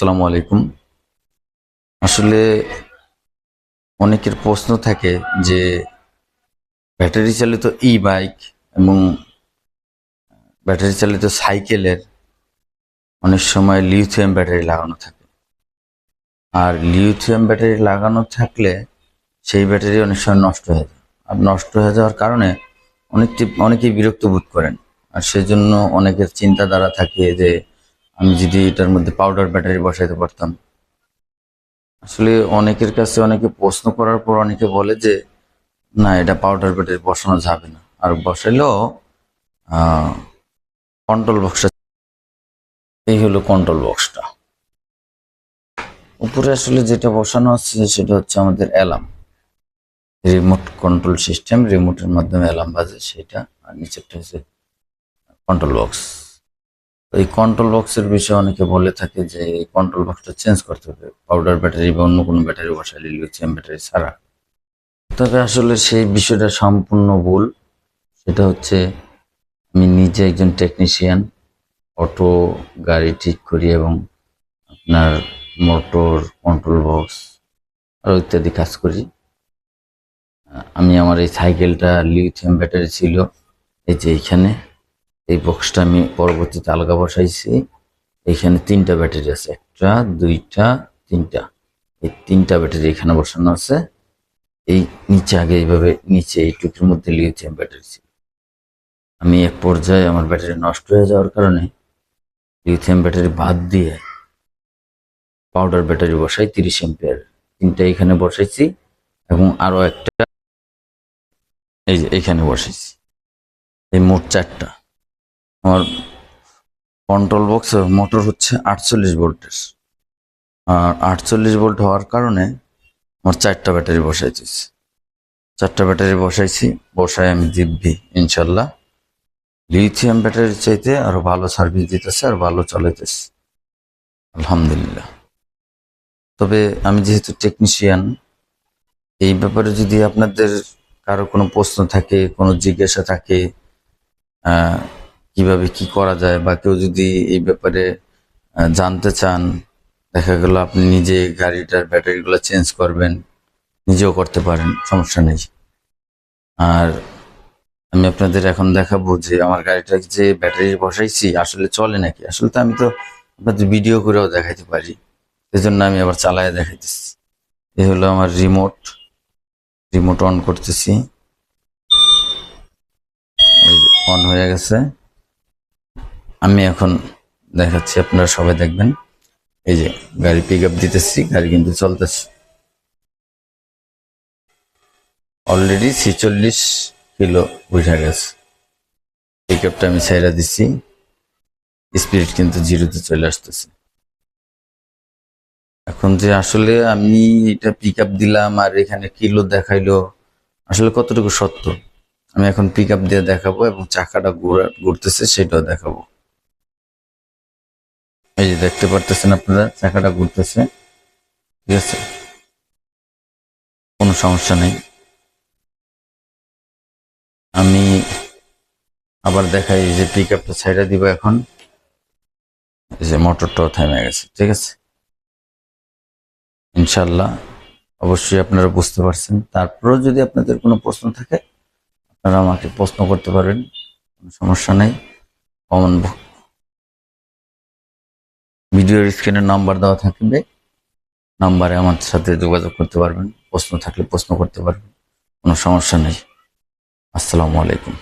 আসসালামু আলাইকুম। আসলে অনেকের প্রশ্ন থাকে যে ব্যাটারি চালিত ই বাইক এবং ব্যাটারি চালিত সাইকেলের অনেক সময় লিথিয়াম ব্যাটারি লাগানো থাকে। আর লিথিয়াম ব্যাটারি লাগানো থাকলে সেই ব্যাটারি অনেক সময় নষ্ট হয়ে যায়। আর নষ্ট হয়ে যাওয়ার কারণে অনেকটি অনেকেই বিরক্ত বোধ করেন। আর সেজন্য অনেকের চিন্তাধারা থাকে যে আমি যদি এটার মধ্যে পাউডার ব্যাটারি বসাইতে পারতাম। আসলে অনেকের কাছে অনেকে প্রশ্ন করার পর অনেকে বলে যে, না, এটা পাউডার ব্যাটারি বসানো যাবে না। আর বসাইলেও কন্ট্রোল বক্সটা এই হলো কন্ট্রোল বক্সটা উপরে আসলে যেটা বসানো আছে, সেটা হচ্ছে আমাদের অ্যালার্ম রিমোট কন্ট্রোল সিস্টেম রিমোটের মাধ্যমে অ্যালার্ম বাজে সেটা, আর নিচেরটা হচ্ছে কন্ট্রোল বক্স এই কন্ট্রোল বক্সের বিষয়ে অনেকে বলে থাকে যে এই কন্ট্রোল বক্সটা চেঞ্জ করতে হবে। পাউডার ব্যাটারি বা অন্য কোনো ব্যাটারি বসাইলে লিথিয়াম ব্যাটারি ছাড়া। তবে আসলে সেই বিষয়টা সম্পূর্ণ ভুল। সেটা হচ্ছে আমি নিজে একজন টেকনিশিয়ান অটো গাড়ি ঠিক করি এবং আপনার মোটর কন্ট্রোল বক্স আরও ইত্যাদি কাজ করি। আমি আমার এই সাইকেলটা লিথিয়াম ব্যাটারি ছিল, এই যে এইখানে। এই বক্সটা আমি পরবর্তীতে আলগা বসাইছি। এখানে তিনটা ব্যাটারি আছে, একটা, দুইটা, তিনটা। এই তিনটা ব্যাটারি এখানে বসানো আছে। এই নিচে আগে এইভাবে নিচে এই টুকির মধ্যে লিথিয়াম ব্যাটারি আমি এক পর্যায়ে আমার ব্যাটারি নষ্ট হয়ে যাওয়ার কারণে লিথিয়াম ব্যাটারি বাদ দিয়ে পাউডার ব্যাটারি বসাই তিরিশ এম্পিয়ার তিনটা এখানে বসাইছি এবং আরও একটা এই যে এখানে বসাইছি। এই মোট চারটা। আমার কন্ট্রোল বক্স মোটর হচ্ছে আটচল্লিশ ভোল্টের আর আটচল্লিশ ভোল্ট হওয়ার কারণে আমার চারটা ব্যাটারি বসাইতেছি চারটা ব্যাটারি বসাইছি, বসায় আমি দিব্যি, ইনশাল্লাহ। লিথিয়াম ব্যাটারির চাইতে আরও ভালো সার্ভিস দিতেছে আর ভালো চলাইতেছে। আলহামদুলিল্লাহ। তবে আমি যেহেতু টেকনিশিয়ান এই ব্যাপারে যদি আপনাদের কারও কোনো প্রশ্ন থাকে, কোনো জিজ্ঞাসা থাকে কীভাবে কি করা যায় বা কেউ যদি এই ব্যাপারে জানতে চান, দেখা গেল আপনি নিজে গাড়িটার ব্যাটারিগুলো চেঞ্জ করবেন, নিজেও করতে পারেন, সমস্যা নেই। আর আমি আপনাদের এখন দেখাবো যে আমার গাড়িটা যে ব্যাটারি বসাইছি, আসলে চলে নাকি? আসলে তো আমি তো আপনাদের ভিডিও করেও দেখাইতে পারি। এজন্য আমি আবার চালায় দেখাইতেছি। এই হলো আমার রিমোট রিমোট অন করতেছি। অন হয়ে গেছে। আমি এখন দেখাচ্ছি, আপনারা সবাই দেখবেন। এই যে গাড়ি পিক আপ দিতেছি, গাড়ি কিন্তু চলতেছে। অলরেডি ছিচল্লিশ কিলো উঠে গেছে। পিক আপটা আমি ছেড়ে দিচ্ছি স্পিরিট কিন্তু জিরোতে চলে আসতেছে। এখন যে আসলে আমি এটা পিক আপ দিলাম আর এখানে কিলো দেখাইলো, আসলে কতটুকু সত্য? আমি এখন পিক আপ দিয়ে দেখাবো এবং চাকাটা ঘোরা ঘুরতেছে, সেটাও দেখাবো। এই যে দেখতে পারতেছেন আপনারা, চাকাটা ঘুরতেছে। ঠিক আছে? কোনো সমস্যা নেই। আমি আবার দেখাই যে পিক আপটা ছাইড়া দিব এখন। এই যে মোটরটাও থেমে গেছে, ঠিক আছে? ইনশাল্লাহ অবশ্যই আপনারা বুঝতে পারছেন। তারপরেও যদি আপনাদের কোনো প্রশ্ন থাকে, আপনারা আমাকে প্রশ্ন করতে পারেন। কোনো সমস্যা নেই। কমন ভিডিওর স্ক্রিনে নাম্বার দেওয়া থাকবে। নাম্বারে আমার সাথে যোগাযোগ করতে পারবেন। প্রশ্ন থাকলে প্রশ্ন করতে পারবেন। কোনো সমস্যা নেই। আসসালামু আলাইকুম।